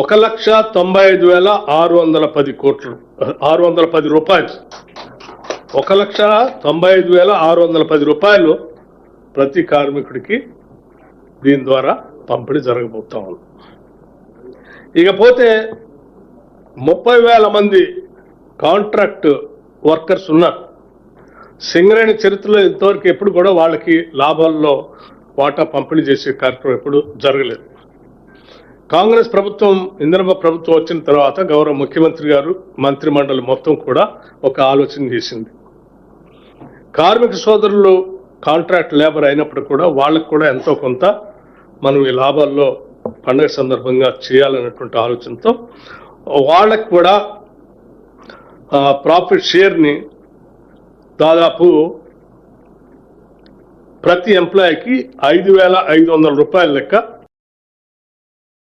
ఒక లక్ష తొంభై ఐదు వేల ఆరు వందల పది కోట్లు ఆరు వందల పది రూపాయలు. ఒక లక్ష తొంభై ఐదు వేల ఆరు వందల పది రూపాయలు ప్రతి కార్మికుడికి దీని ద్వారా పంపిణీ జరగబోతా ఉంది. ఇకపోతే ముప్పై వేల మంది కాంట్రాక్ట్ వర్కర్స్ ఉన్నారు. సింగరేణి చరిత్రలో ఇంతవరకు ఎప్పుడు కూడా వాళ్ళకి లాభాల్లో వాటా పంపిణీ చేసే కార్యక్రమం ఎప్పుడు జరగలేదు. కాంగ్రెస్ ప్రభుత్వం ఇంద్రమ్మ ప్రభుత్వం వచ్చిన తర్వాత గౌరవ ముఖ్యమంత్రి గారు మంత్రిమండలి మొత్తం కూడా ఒక ఆలోచన చేసింది. కార్మిక సోదరులు కాంట్రాక్ట్ లేబర్ అయినప్పుడు కూడా వాళ్ళకు కూడా ఎంతో కొంత మనం ఈ లాభాల్లో పండుగ సందర్భంగా చేయాలన్నటువంటి ఆలోచనతో వాళ్ళకు కూడా ప్రాఫిట్ షేర్ని దాదాపు ప్రతి ఎంప్లాయీకి ఐదు వేల ఐదు వందల రూపాయల లెక్క